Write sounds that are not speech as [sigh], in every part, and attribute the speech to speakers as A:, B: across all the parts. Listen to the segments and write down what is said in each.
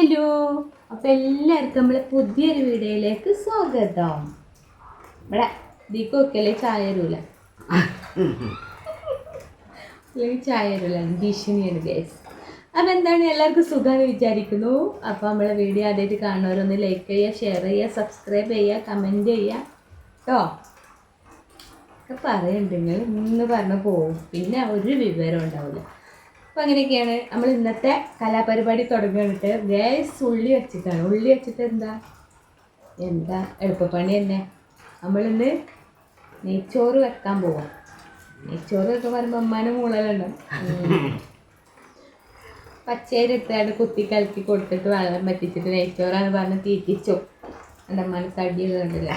A: Hello. അപ്പൊ എല്ലാവർക്കും നമ്മളെ പുതിയൊരു വീഡിയോയിലേക്ക് സ്വാഗതം. ഇവിടെ ദീക്കൊക്കെ ചായ തരൂല അല്ലെങ്കിൽ ചായ തരൂല ഭീഷണിയാണ് ഗേസ് അപ്പം എന്താണ് എല്ലാവർക്കും സുഖമെന്ന് വിചാരിക്കുന്നു. അപ്പോൾ നമ്മളെ വീഡിയോ ആദ്യമായിട്ട് കാണുന്നവരൊന്ന് ലൈക്ക് ചെയ്യുക ഷെയർ ചെയ്യുക സബ്സ്ക്രൈബ് ചെയ്യുക കമന്റ് ചെയ്യുക. കേട്ടോ ഒക്കെ പറയുന്നുണ്ട് ഇന്ന് പറഞ്ഞ് പോവും പിന്നെ ഒരു വിവരം ഉണ്ടാവില്ല അപ്പോൾ അങ്ങനെയൊക്കെയാണ് നമ്മൾ ഇന്നത്തെ കലാപരിപാടി തുടങ്ങിയിട്ട് ഗ്യാസ് ഉള്ളി വെച്ചിട്ടാണ് ഉള്ളി വെച്ചിട്ട് എന്താ? എന്താ? എളുപ്പപ്പണി തന്നെ. നമ്മളിന്ന് നെയ്ച്ചോറ് വെക്കാൻ പോവാം. നെയ്ച്ചോറ് ഒക്കെ പറയുമ്പോൾ അമ്മാനും മൂളലുണ്ടാവും. പച്ചേരി എടുത്താണ്ട് കുത്തി കലക്കി കൊടുത്തിട്ട് വെള്ളം പറ്റിച്ചിട്ട് നെയ്ച്ചോറാണ് പറഞ്ഞ് തീറ്റിച്ചു. എന്റെ അമ്മാനെ തടിയൊക്കെ കണ്ടില്ല?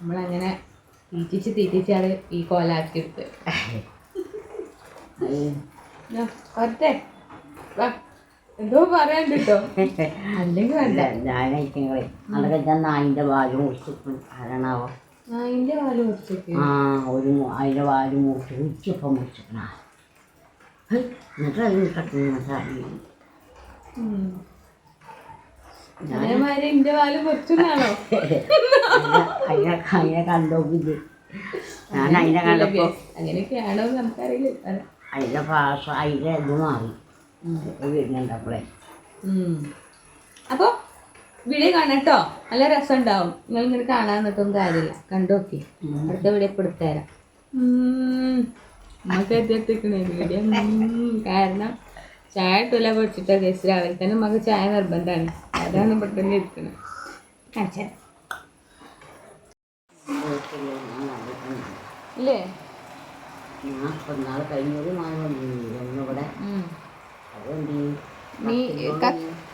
A: നമ്മളങ്ങനെ തീറ്റിച്ച് തീറ്റിച്ചാണ് ഈ കോലാക്കി എടുത്ത് ഒറ്റ വാ. എന്തോ പറയാൻ കിട്ടോ. അല്ലെങ്കിൽ
B: അതൊക്കെ ഞാൻ നായിന്റെ വാൽ മുറിച്ചിട്ട് ആരാണാവോ?
A: നായിന്റെ വാൽ മുറിച്ചിട്ട്
B: ആ ഒരു അതിന്റെ വാൽ മുറിച്ച് ഉച്ചപ്പം മുറിച്ചിട്ടാ. എന്നിട്ട് അതിന് കട്ടുന്ന
A: അതേമാതിരി
B: അതിനെ അതിനെ കണ്ടോക്കിത് ഞാൻ അതിനെ കണ്ടപ്പോ
A: അങ്ങനെയൊക്കെയാണോ നമുക്കറിയില്ല.
B: അതിന്റെ ഭാഷ അതിന്റെ ഇത് മാറി. വരുന്നുണ്ടപ്പോളേ.
A: ഉം. അപ്പൊ വീഡിയോ കാണട്ടോ നല്ല രസം ഉണ്ടാവും നിങ്ങൾ ഇങ്ങനെ കാണാൻ നിൽക്കും കാര്യമില്ല കണ്ടോക്കി അടുത്ത വീഡിയോ ഇപ്പൊ എടുത്തുതരാം നമുക്ക് എത്തിക്കണേ വീഡിയോ കാരണം ചായ ഇട്ടില്ല പൊടിച്ചിട്ട് കേസ്. രാവിലെ തന്നെ നമുക്ക് ചായ നിർബന്ധമാണ് അതാണ് പെട്ടെന്ന് ഇരിക്കുന്നത് കാണിച്ചാ ഇല്ലേ?
B: ഞാൻ ഇപ്പം നാൾ കഴിഞ്ഞൊരു മാസം. അതുകൊണ്ട്
A: നീ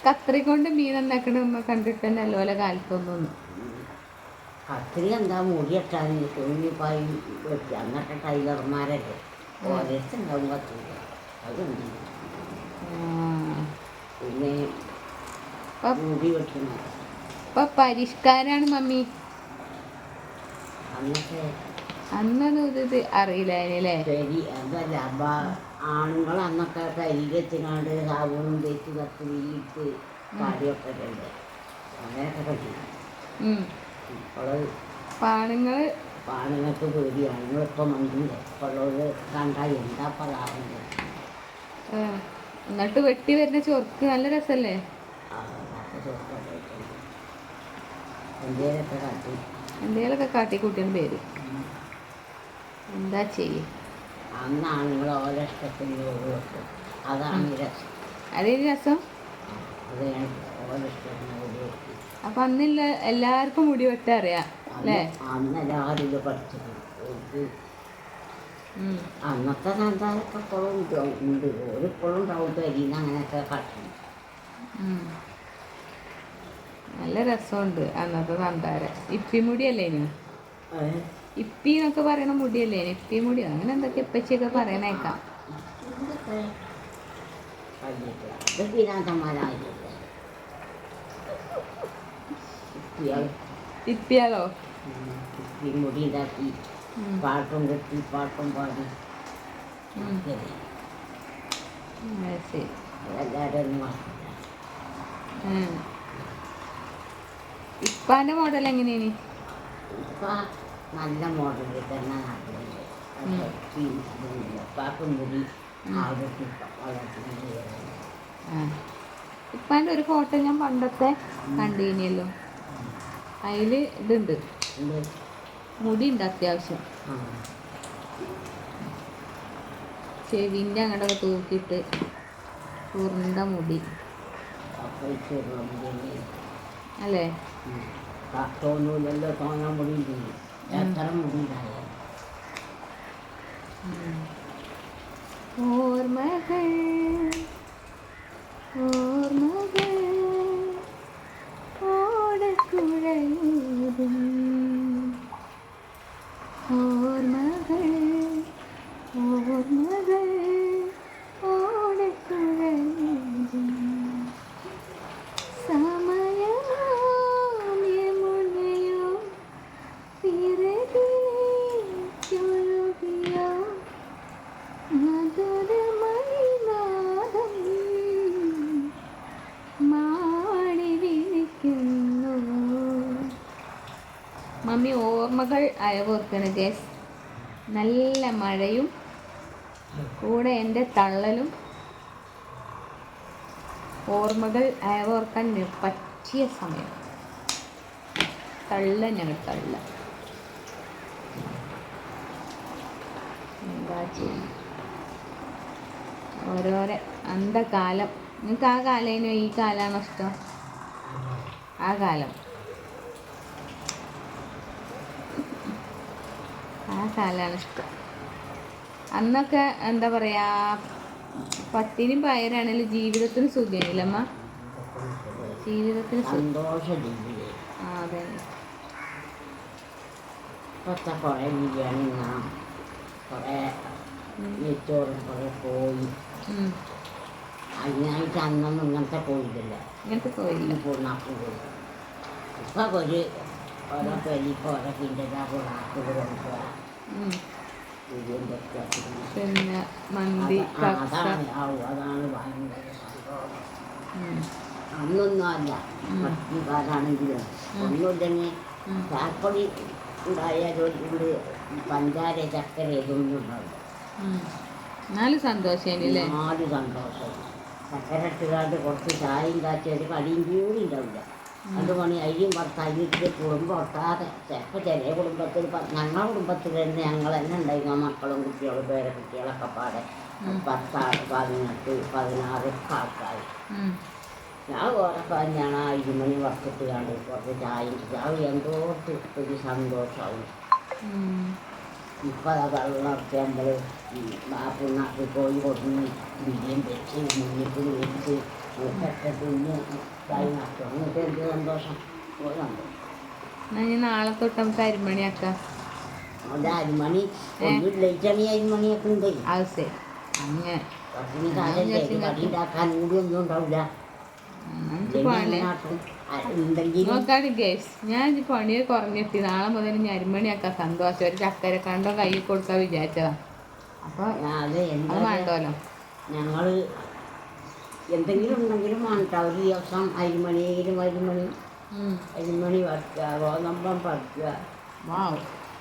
A: കത്രി കൊണ്ട് മീൻ നന്നാക്കണ നമ്മ കണ്ടിട്ട് തന്നെ അല്ലോല കാലത്തൊന്നും
B: കത്രി എന്താ മുടിയിട്ടാൽ തുണിപ്പായി വെച്ച് അന്നത്തെ ടൈലർമാരല്ലേ? ഓരോരുത്തുണ്ടാവും കത്രി അതുണ്ട് പിന്നെ മുടി വെട്ടണം
A: ഇപ്പൊ പരിഷ്കാരാണ് മമ്മി.
B: അന്നത്തെ
A: അന്നൊന്നും ഇത് അറിയില്ലേ
B: ശരി അതല്ല ആണുങ്ങൾ അന്നൊക്കെ കരികെത്തിനാണ്ട് സാബൂണും തേച്ച് കത്തിരിയിട്ട് പാടിയൊക്കെ ഉണ്ട് അങ്ങനെയൊക്കെ ഇപ്പോൾ പാണുങ്ങൾക്ക് പേടിയാണ്. മന്ദിര ഉള്ളത് കണ്ടാൽ എന്താ പറയാറുണ്ട്?
A: എന്നിട്ട് വെട്ടി വരുന്ന ചൊർക്ക് നല്ല രസല്ലേ?
B: എന്തേലൊക്കെ കത്തി
A: എന്തെങ്കിലുമൊക്കെ കാട്ടിക്കൂട്ടിയാണ് പേര്. എന്താ ചെയ്യും?
B: അന്നാണ് നിങ്ങൾ ഓരോ ഇഷ്ടത്തിന് വെക്കും അതാണ് രസം.
A: അതേ രസം?
B: അത് ഞാൻ ഓരോ ഇഷ്ടത്തിന് ചോറ് വെക്കും.
A: അപ്പൊ അന്നില്ല എല്ലാവർക്കും മുടി വെട്ട അറിയാം അല്ലേ?
B: അന്ന് എല്ലാവരും ഇത് പഠിച്ചത് ഓർക്ക് അന്നത്തെ ഇപ്പോഴും ഉണ്ട്. അങ്ങനെയൊക്കെ.
A: നല്ല രസമുണ്ട് അന്നത്തെ സന്താരം ഇപ്പി മുടിയല്ലേ ഇനി? ഇപ്പി എന്നൊക്കെ പറയണ മുടിയല്ലേ? ഇപ്പി മുടി. അങ്ങനെ എന്തൊക്കെ ഇപ്പച്ചിയൊക്കെ പറയണേക്കാം. ഇപ്പിയാലോ?
B: മുടി. പാട്ടും കെട്ടി പാട്ടും പാടി.
A: ഇപ്പാന്റെ മോഡൽ എങ്ങനെയാണ്?
B: നല്ല മോഡലിൽ തന്നെ നാട്ടിലുണ്ട് പാക്കും മുടി ആവൃത്തി വളർത്തുന്നത്
A: ആ. ഇപ്പാന്റെ ഒരു ഫോട്ടോ ഞാൻ പണ്ടത്തെ കണ്ടീനിയല്ലോ അതിൽ ഇതുണ്ട്. മുടി ഉണ്ട് അത്യാവശ്യം. ചെവിന്റെ അങ്ങോട്ടൊക്കെ തൂക്കിയിട്ട് ഉരുണ്ട മുടി. അല്ലേ?
B: തോന്നൂലല്ലോ തോന്നാൻ മുടി ഉണ്ട് എത്ര മുടി
A: ഇനി ഓർമ്മകൾ അയവോർക്കണ് ഗസ്. നല്ല മഴയും കൂടെ എന്റെ തള്ളലും ഓർമ്മകൾ അയവോർക്കാൻ പറ്റിയ സമയം. തള്ള ഞങ്ങൾ തള്ള. എന്താ ചെയ്യും ഓരോരോ അന്ധകാലം. നിങ്ങൾക്ക് ആ കാലേനോ ഈ കാലാണോ ഇഷ്ടം? ആ കാലം. ആ കാലാണ് ഇഷ്ടം. അന്നൊക്കെ എന്താ പറയാ പട്ടിനും പയറാണെങ്കിലും ജീവിതത്തിന് സുഖമില്ലമ്മ ജീവിതത്തിന് ആ അതെ.
B: ഇപ്പോഴത്തെ കുറേ ബിരിയാണി നാം കുറേ നെച്ചോറും കുറേ കോഴി.
A: ഉം.
B: അതിനായിട്ട് അന്നൊന്നും ഇങ്ങനത്തെ കോഴിയില്ല
A: ഇങ്ങനത്തെ കോയില്ല
B: പൂർണാക്കും കോഴി. ഇപ്പം ഒരു ഓരോ ഓരോ കിന്റെ കൊടുക്കുക
A: ഉം.
B: ബിരിയാണി വെക്കുക
A: പിന്നെ മന്തി
B: അതാണ് ഭയങ്കര. അന്നൊന്നും അല്ല ഒന്നുമില്ലെങ്കിൽ. ചാപ്പൊടി ഉണ്ടായാലും ഇവിടെ പഞ്ചാര ചക്കര ഇതൊന്നും ഉണ്ടാവില്ല. നാല് സന്തോഷം. ചക്കര ഇട്ടുകാണ്ട് കുറച്ച് ചായയും കാച്ചി ഒരു കടിയും കൂടി ഉണ്ടാവില്ല. രണ്ട് അയ്യും പുറത്ത് അരിയിട്ട് കുടുംബം ഒട്ടാതെ ചിലപ്പോൾ ചില കുടുംബത്തിൽ ഞങ്ങളുടെ കുടുംബത്തിൽ തന്നെ ഞങ്ങൾ തന്നെ ഉണ്ടായിരുന്നു. മക്കളും കുട്ടികളും പേരെ കുട്ടികളൊക്കെ പാടെ പത്താറ് പതിനെട്ട് പതിനാറ് ആൾക്കാർ. ഞാൻ ഓരോ പറഞ്ഞാണ് ആ ഇരുമണി വറുത്തിട്ട് കണ്ട് കുറച്ച് ചായ ചാവ് എന്തോട്ട് ഒരു സന്തോഷമാവും. ഇപ്പം വെള്ളമൊക്കെ നമ്മൾ പുണ്ണാക്കി കോഴി കൊടുന്ന് ബിരിയും വെച്ച് മുന്നിട്ട് വെച്ച് മുട്ടൊക്കെ തിന്ന്
A: ഞാൻ നാളെ തൊട്ട് നമുക്ക് അരിമണിയാക്കാം.
B: അരിമണി. ഉണ്ട്.
A: അത് ശരി. അങ്ങനെ ഞാൻ പണി കുറഞ്ഞെത്തി നാളെ മുതൽ ഞാൻ അരിമണിയാക്കാം. സന്തോഷം. ഒരു ചക്കര കണ്ടോ കൈ കൊടുക്കാൻ വിചാരിച്ചതാ. അപ്പൊ
B: അത്
A: വേണ്ടല്ലോ.
B: ഞങ്ങൾ എന്തെങ്കിലും ഉണ്ടെങ്കിലും വേണ്ട. ഒരു ദിവസം അരിമണി. അരിമണി വറുക്കുക ഗോതമ്പം പറിക്കുക.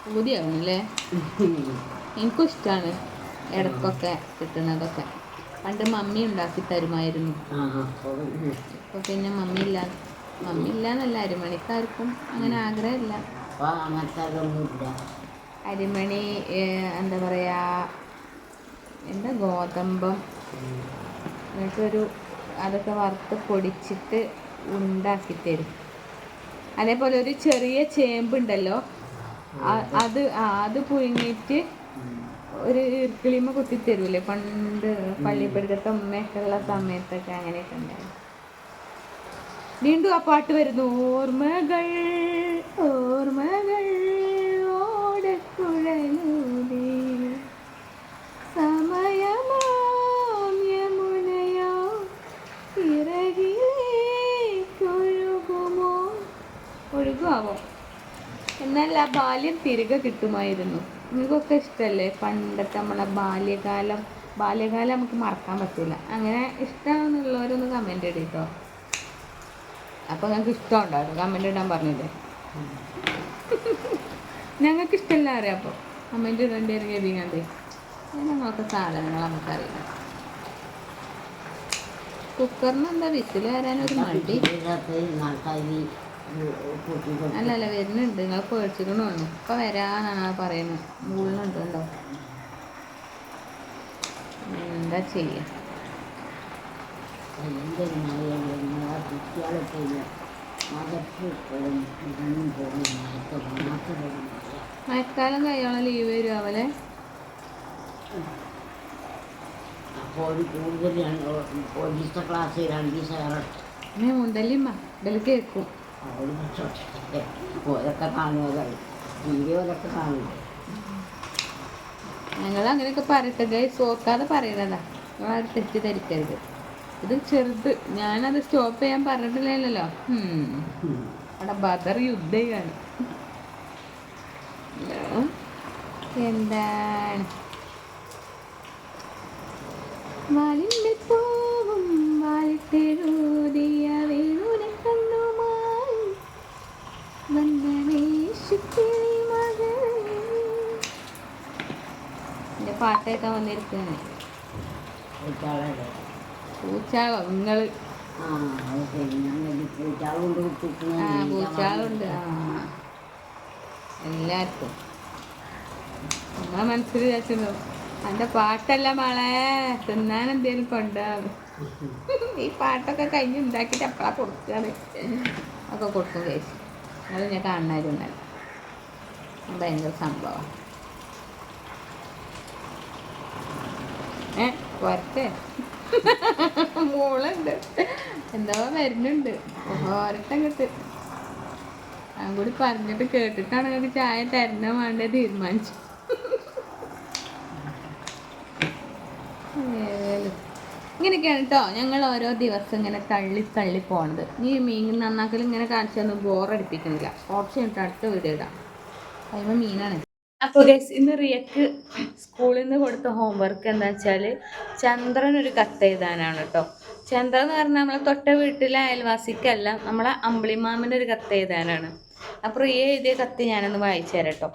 A: പൂതിയാവണല്ലേ [laughs] എനിക്കും ഇഷ്ടമാണ് ഇടക്കൊക്കെ കിട്ടുന്നതൊക്കെ. പണ്ട് മമ്മി ഉണ്ടാക്കി തരുമായിരുന്നു. ഇപ്പൊ പിന്നെ മമ്മി ഇല്ല. മമ്മി ഇല്ലാന്നല്ല അരിമണിക്കാർക്കും അങ്ങനെ ആഗ്രഹമില്ല. അരിമണി എന്താ പറയാ എന്താ ഗോതമ്പം? എന്നിട്ടൊരു അതൊക്കെ വറുത്ത് പൊടിച്ചിട്ട് ഉണ്ടാക്കി തരും അതേപോലെ ഒരു ചെറിയ ചേമ്പുണ്ടല്ലോ അത് അത് പുഴുങ്ങിയിട്ട് ഒരു ഇർക്കിളിമ കുത്തി തരൂലേ പണ്ട് പള്ളിപ്പടുക്കത്തെ ഉമ്മയൊക്കെ ഉള്ള സമയത്തൊക്കെ അങ്ങനെയൊക്കെ ഉണ്ടായിരുന്നു. വീണ്ടും ആ പാട്ട് വരുന്നു. ഓർമ്മകൾ ഓർമ്മകൾ ബാല്യം തിരികെ കിട്ടുമായിരുന്നു. നിങ്ങൾക്കൊക്കെ ഇഷ്ടമല്ലേ പണ്ടത്തെ നമ്മളെ ബാല്യകാലം. ബാല്യകാലം നമുക്ക് മറക്കാൻ പറ്റില്ല അങ്ങനെ ഇഷ്ടമാണെന്നുള്ളവരൊന്ന് കമന്റ് ഇടട്ടോ. അപ്പോൾ ഞങ്ങൾക്ക് ഇഷ്ടമുണ്ടായിരുന്നു കമന്റ് ഇടാൻ പറഞ്ഞില്ലേ? ഞങ്ങൾക്ക് ഇഷ്ടമല്ല അറിയാം അപ്പോൾ കമന്റ് ഇടേണ്ടി ഇറങ്ങി കണ്ടേ ഞങ്ങൾക്ക് സാധനങ്ങൾ നമുക്കറിയാം. കുക്കറിന് എന്താ വിസിൽ വരാനൊരു മടി?
B: കൂട്ടി
A: അല്ല അല്ല വരുന്നുണ്ട്. നിങ്ങൾ പേടിച്ചിക്കണു ഇപ്പൊ വരാന്നാണ് ആ പറയുന്നത്. മുകളിലുണ്ട് ഉണ്ടോ എന്താ ചെയ്യാ? മഴക്കാലം കഴിയോളം ലീവ് വരും അവലെ.
B: അപ്പോൾ കൂടുതൽ പോലീസിന്റെ ക്ലാസ് രണ്ട് ദിവസം
A: മുണ്ടല്ലിമ്മ ഇതിൽ കേൾക്കും
B: അവർ ഓരൊക്കെ കാണുന്നതായി ടി വി ഓരൊക്കെ കാണുന്നു
A: ഞങ്ങൾ അങ്ങനെയൊക്കെ പറയട്ടെ ഗൈസ്. ഓർക്കാതെ പറയുന്നതാ തെറ്റിദ്ധരിക്കരുത്. ഇത് ചെറുത്. ഞാനത് സ്റ്റോപ്പ് ചെയ്യാൻ പറഞ്ഞിട്ടില്ലല്ലോ. അവിടെ ബദർ യുദ്ധയാണ് എന്താണ്? വാലിന്റെ പാട്ടേക്കാൻ
B: വന്നിരിക്കുന്നത്
A: പൂച്ചാളോ നിങ്ങൾ?
B: പൂച്ചാളുണ്ട്
A: എല്ലാവർക്കും. നമ്മളെ മനസ്സിൽ വിചാരിച്ചോ എന്റെ പാട്ടല്ല മോളെ? തിന്നാൻ എന്തേലും കൊണ്ടാവും ഈ പാട്ടൊക്കെ കഴിഞ്ഞ് ഉണ്ടാക്കിയിട്ട് എപ്പോഴാ കൊടുക്കുകയാണ് ഒക്കെ കൊടുക്കും ചേച്ചി. അത് ഞാൻ കാണാറുണ്ടല്ലോ ഭയങ്കര സംഭവം ഏ പോരട്ടെ മോളുണ്ട്. എന്തോ വരുന്നുണ്ട്. ഓരത്തെ അങ്ങോട്ട്. ഞാൻ കൂടി പറഞ്ഞിട്ട് കേട്ടിട്ടാണ് നിങ്ങൾക്ക് ചായ തരണ വേണ്ട തീരുമാനിച്ചു ഇങ്ങനെയൊക്കെയാണ് കേട്ടോ ഞങ്ങൾ ഓരോ ദിവസം ഇങ്ങനെ തള്ളി തള്ളി പോണത്. നീ മീൻ നന്നാക്കൽ ഇങ്ങനെ കാണിച്ചൊന്നും ബോറടിപ്പിക്കുന്നില്ല ഓപ്ഷൻ ഇട്ട് അടുത്ത വീട് ഇടാം. കഴിയുമ്പോൾ മീനാണ് അപ്പോൾ ഗൈസ് ഇന്ന് റിയക്ക് സ്കൂളിൽ നിന്ന് കൊടുത്ത ഹോംവർക്ക് എന്താ വെച്ചാൽ ചന്ദ്രൻ ഒരു കത്ത് എഴുതാനാണ് കേട്ടോ ചന്ദ്രൻ എന്ന് പറഞ്ഞാൽ നമ്മളെ തൊട്ട വീട്ടിലെ അയൽവാസിക്കല്ല നമ്മളെ അമ്പിളിമാമിന് ഒരു കത്ത് എഴുതാനാണ്. അപ്പോൾ റിയ എഴുതിയ കത്ത് ഞാനൊന്ന് വായിച്ചു തരാം കേട്ടോ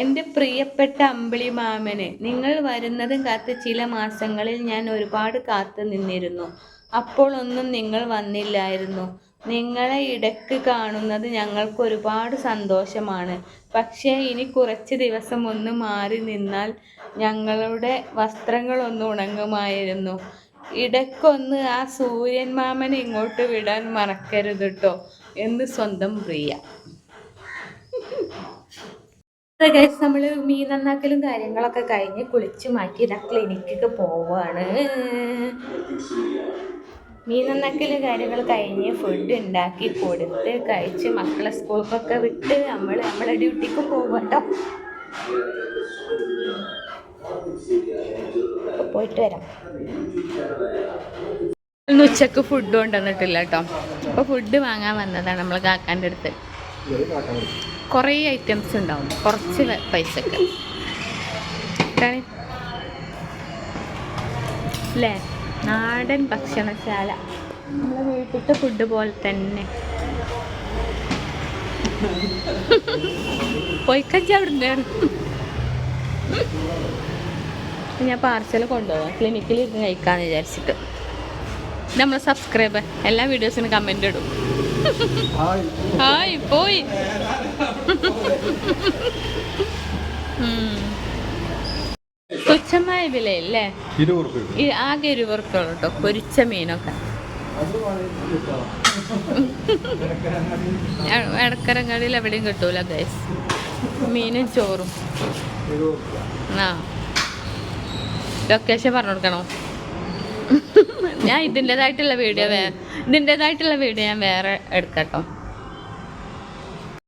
A: എന്റെ പ്രിയപ്പെട്ട അമ്പിളി മാമന് നിങ്ങൾ വരുന്നതും കാത്ത് ചില മാസങ്ങളിൽ ഞാൻ ഒരുപാട് കാത്തു നിന്നിരുന്നു. അപ്പോൾ ഒന്നും നിങ്ങൾ വന്നില്ലായിരുന്നു. നിങ്ങളെ ഇടയ്ക്ക് കാണുന്നത് ഞങ്ങൾക്ക് ഒരുപാട് സന്തോഷമാണ്. പക്ഷേ ഇനി കുറച്ച് ദിവസം ഒന്ന് മാറി നിന്നാൽ ഞങ്ങളുടെ വസ്ത്രങ്ങളൊന്ന് ഉണങ്ങുമായിരുന്നു. ഇടയ്ക്കൊന്ന് ആ സൂര്യൻ മാമനെ ഇങ്ങോട്ട് വിടാൻ മറക്കരുത് കേട്ടോ എന്ന് സ്വന്തം പ്രിയ. നമ്മൾ മീൻ നന്നാക്കലും കാര്യങ്ങളൊക്കെ കഴിഞ്ഞ് കുളിച്ച് മാറ്റി ഇതാ ക്ലിനിക്കൊക്കെ പോവാണ്. മീൻ കാര്യങ്ങൾ കഴിഞ്ഞ് ഫുഡ് ഉണ്ടാക്കി കൊടുത്ത് കഴിച്ച് മക്കളെ സ്കൂൾക്കൊക്കെ വിട്ട് നമ്മൾ നമ്മളെ ഡ്യൂട്ടിക്ക് പോകട്ടോ പോയിട്ട് വരാം. ഇന്ന് ഉച്ചയ്ക്ക് ഫുഡ് കൊണ്ടുവന്നിട്ടില്ല കേട്ടോ അപ്പോൾ ഫുഡ് വാങ്ങാൻ വന്നതാണ് നമ്മൾ കാക്കാന്റെ അടുത്ത്. കുറേ ഐറ്റംസ് ഉണ്ടാവും. കുറച്ച് പൈസക്ക്. അല്ലേ നാടൻ ഭക്ഷണശാല. നമ്മളെ വീട്ടിലത്തെ ഫുഡ് പോലെ തന്നെ. പോയിക്കഞ്ച അവിടെ ഞാൻ പാർസൽ കൊണ്ടുപോകാം ക്ലിനിക്കിൽ ഇരുന്ന് കഴിക്കാമെന്ന് വിചാരിച്ചിട്ട്. നമ്മളെ സബ്സ്ക്രൈബർ എല്ലാ വീഡിയോസിനും കമന്റ് ഇടും. ഹായ്. പോയി. തുച്ഛമായ വിലയല്ലേ?
C: ഇരുപത് റുപ്യ
A: ആകെ ഇരുപറുക്കുള്ളൂ കേട്ടോ പൊരിച്ച മീനൊക്കെ. [laughs] എടക്കരങ്ങളിൽ എവിടെയും കിട്ടൂല ഗൈസ് മീനും ചോറും. ആ. ലൊക്കേഷൻ പറഞ്ഞു കൊടുക്കണോ? ഞാൻ ഇതിന്റെതായിട്ടുള്ള വീഡിയോ വേ ഇതിന്റെതായിട്ടുള്ള വീഡിയോ ഞാൻ വേറെ എടുക്കട്ടോ